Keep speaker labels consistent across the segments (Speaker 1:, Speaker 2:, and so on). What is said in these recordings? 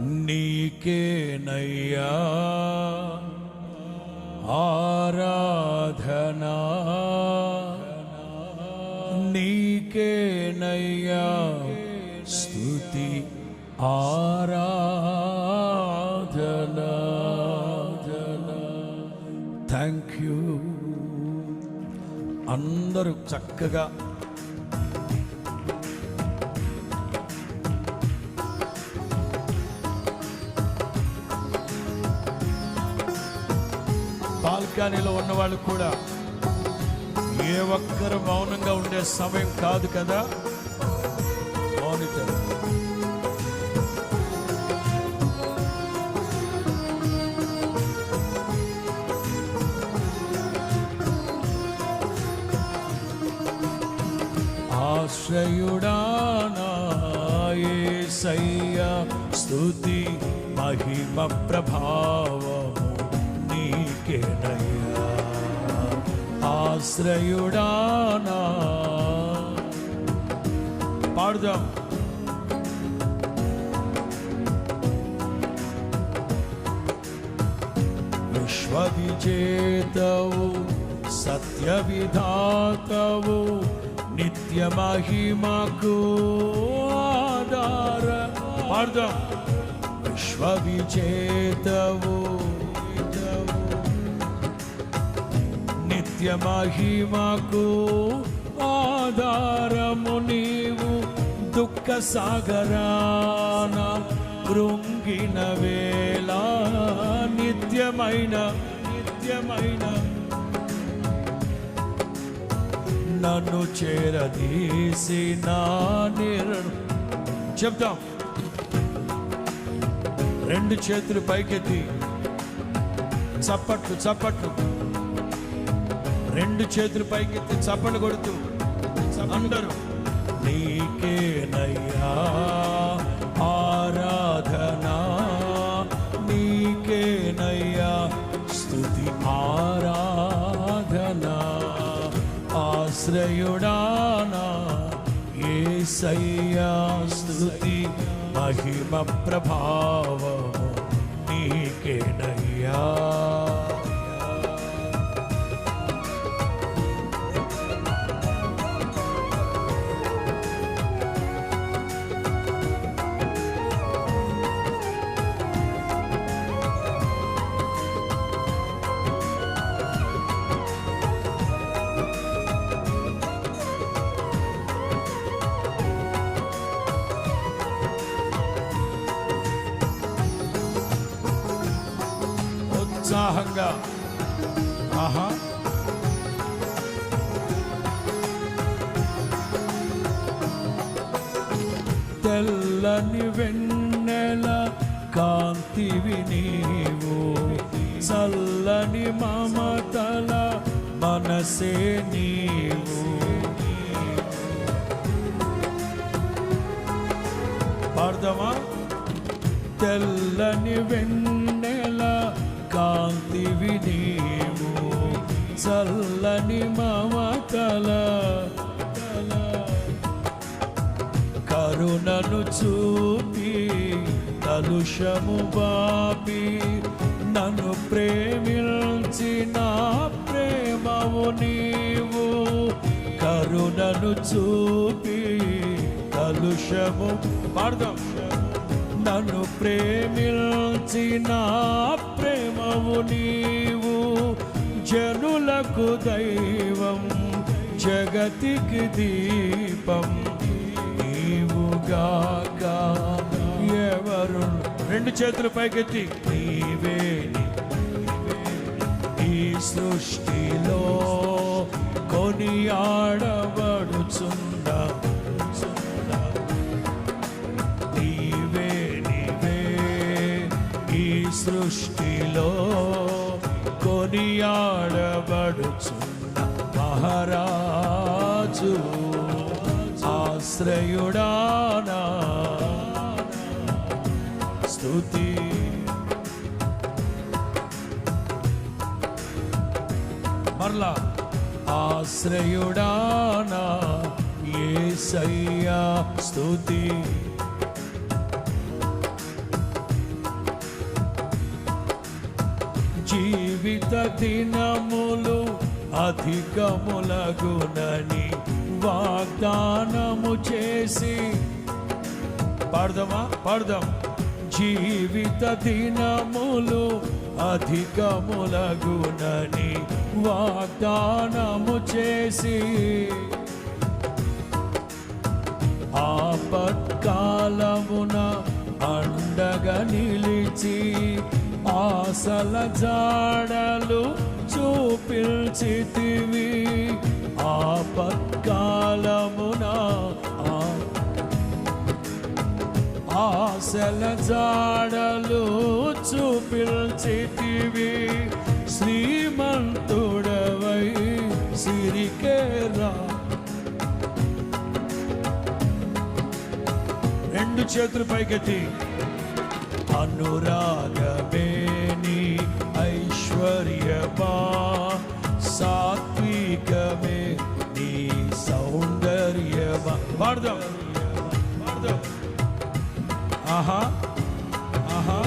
Speaker 1: నీకేనయ్యా. ఆరాధనా. నీకేనయ్యా. స్థుతి ఆరాధనా. థ్యాంక్ యూ అందరూ చక్కగా బాల్కనీలో ఉన్న వాళ్ళు కూడా ఏ ఒక్కరు మౌనంగా ఉండే సమయం కాదు కదా? మౌనిటర్ ఆశ్రయుడానాయ స్తుతి మహిమ ప్రభావ. ఆశ్రయుడానా? పాడుదాం. విశ్వవిజేతవు సత్య విధాతవు నిత్య మహిమకు ఆధార. పాడుదాం. విశ్వవిజేతవు నిత్య మహిమకు ఆధారము నీవు దుఃఖ సాగరాన కృంగిన వేళ నిత్యమైన నిత్యమైన. నన్ను చేరదీసి నా నిర్ చెప్తాం రెండు చేతులు పైకెత్తి చప్పట్లు చప్పట్లు. రెండు చేతులు పైకెత్తి చప్పలు కొడుతూ అందరూ నీకేనయ్యా ఆరాధనా నీకేనయ్యా స్తుతి ఆరాధనా ఆశ్రయుడానా ఏసయ్యా స్థుతి మహిమ ప్రభావము నీకేనయ్యా. ఉత్సాహంగా. ఆహా. తెల్లని వెన్నెల కాంతివి నీవు. చల్లని మమతల మనసే నీవు. పాడదామా? తెల్లని వెన్న కాంతివి నీవు చల్లని మమతల కరుణను చూపి కలుషము బాపి నన్ను ప్రేమించి నా ప్రేమవు నీవు. కరుణను చూపి కలుషము పాడదాం. నన్ను ప్రేమించి ప్రేమవు నీవు. జనులకు దైవం జగతికి దీపం. నీవుగాక ఎవరు? రెండు చేతులు పైకెత్తి. నీవే ఈ సృష్టిలో కొనియాడబడుచుందా సృష్టిలో కొనియాడబడుచున్న మహారాజు ఆశ్రయుడానా. స్తుతి. మరలా ఆశ్రయుడానా ఏసయ్యా స్తుతి. దినములు అధికములగునని వాగ్దానము చేసి. పాడదామా? పాడదాం. జీవిత దినములు అధికములగునని వాగ్దానము చేసి. ఆపత్కాలమున అండగా నిలిచి ఆశల జాడలు చూపించితివి. ఆపత్కాలమున ఆశల జాడలు చూపించితివి. శ్రీమంతుడవై సిరికేరా. రెండు చేతులు పైకెత్తి. అనురాగమే ఆహా ఆహా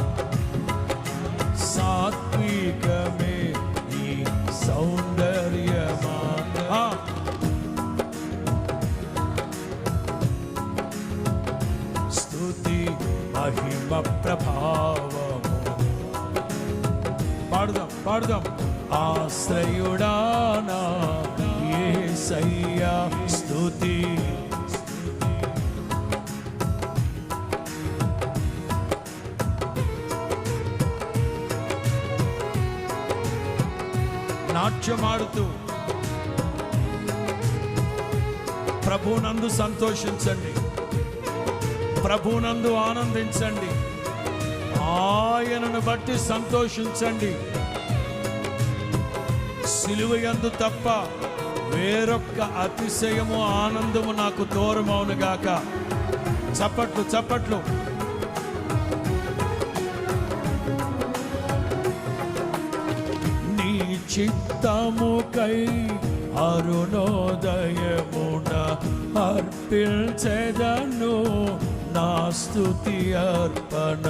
Speaker 1: సాత్వికమే నీ సౌందర్యమా ఆ. స్తుతి మహిమ ప్రభావము పాడుదాం పాడుదాం ఆశ్రయుడానా యేసయ్యా స్తుతి నాట్యమాడుతూ ప్రభునందు సంతోషించండి. ప్రభునందు ఆనందించండి. ఆయనను బట్టి సంతోషించండి. సిలువయందు తప్ప వేరొక్క అతిశయము ఆనందము నాకు దూరమవును గాక చప్పట్లు చప్పట్లు. చిత్తముకై అరుణోదయమున అర్పించెదను. నా స్థుతి అర్పణ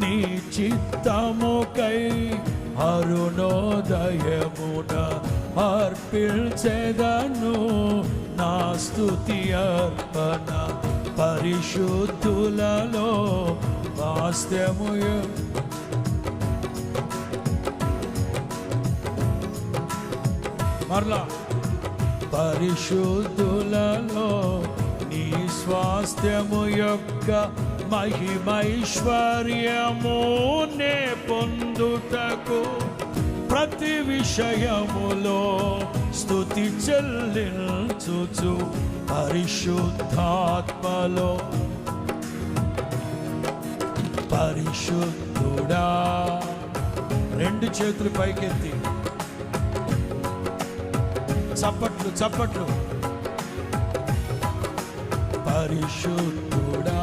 Speaker 1: నీ చిత్తముకై అరుణోదయమున అర్పించెదను. నా స్థుతి అర్పణ పరిశుద్ధులలో వాస్తవము మరలా. పరిశుద్ధులలో నీ స్వాస్థ్యము యొక్క మహిమైశ్వర్యము నే పొందుటకు ప్రతి విషయములో స్థుతి చెల్లించుచు పరిశుద్ధాత్మలో. పరిశుద్ధుడా. రెండు చేతులు పైకెత్తి. చప్పట్లు చప్పట్లు. పరిశుద్ధుడా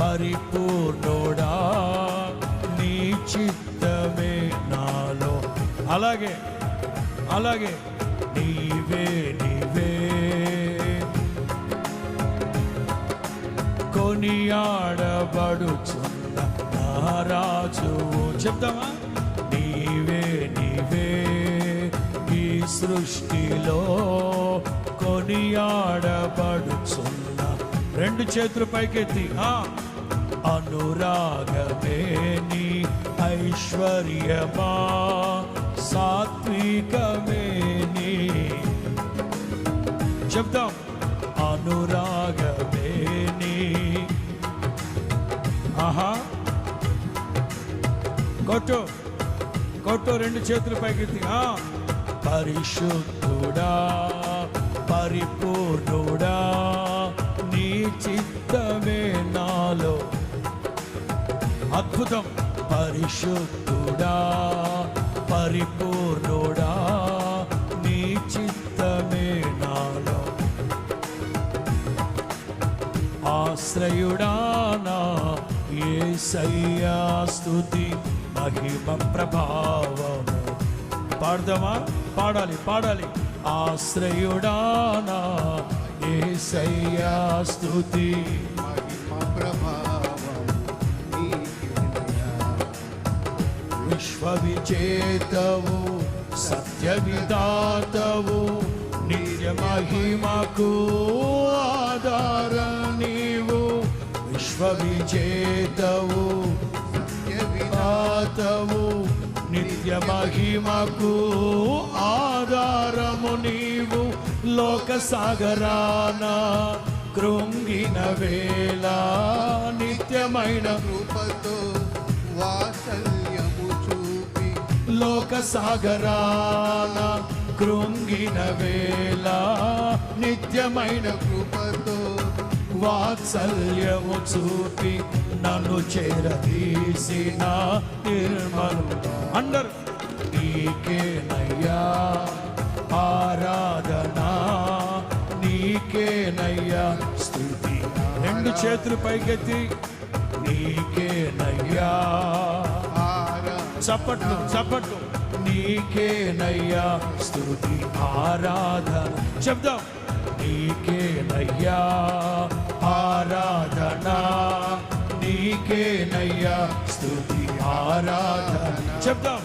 Speaker 1: పరిపూర్ణుడా నీ చిత్తమే నాలో. అలాగే అలాగే నీవే నీవే. కొనియాడబడుచున్న నారాజు చెప్తావా? సృష్టిలో కొనియాడబడుచున్న రెండు చేతులు పైకెత్తి ఆ అనురాగమే నీ ఐశ్వర్యమా సాత్వికమే నీ. చెప్తాం అనురాగమే నీ. ఆహా. కొట్టు కొట్టు రెండు చేతులు పైకెత్తి ఆ పరిశుద్ధుడా పరిపూర్ణుడా నీ చిత్తమే నాలో. అద్భుతం. పరిశుద్ధుడా పరిపూర్ణుడా నీ చిత్తమే నాలో. ఆశ్రయుడానా ఏసయ్యా స్తుతి మహిమ ప్రభావము. పాడదామా? పాడాలి పాడాలి ఆశ్రయుడానా ఏసయ్యా స్తుతి
Speaker 2: మహిమ ప్రభావం నీకేనయ్యా.
Speaker 1: సత్య విధాతవు నిజ మహిమకు ఆధార నీవు విశ్వవిజేతవు మహిమకు ఆధారము నీవు లోక సాగరాన కృంగిన వేళ నిత్యమైన
Speaker 2: కృపతో వాత్సల్యము చూపి
Speaker 1: లోక సాగరాన కృంగిన వేళ నిత్యమైన
Speaker 2: కృపతో
Speaker 1: వాత్సల్యము చూపి నన్ను చేరదీసిన నిర్మలు. అందరు నీకేనయ్యా ఆరాధన నీకేనయ్యా. స్థుతి. రెండు చేతులు పైకెత్తి. నీకేనయ్యా.
Speaker 2: ఆరా
Speaker 1: చప్పట్లు చప్పట్లు. నీకేనయ్యా. స్తుతి ఆరాధన. చెప్దాం. నీకేనయ్యా ఆరాధన. నీకేనయ్యా. స్తుతి ఆరాధన. చెప్దాం.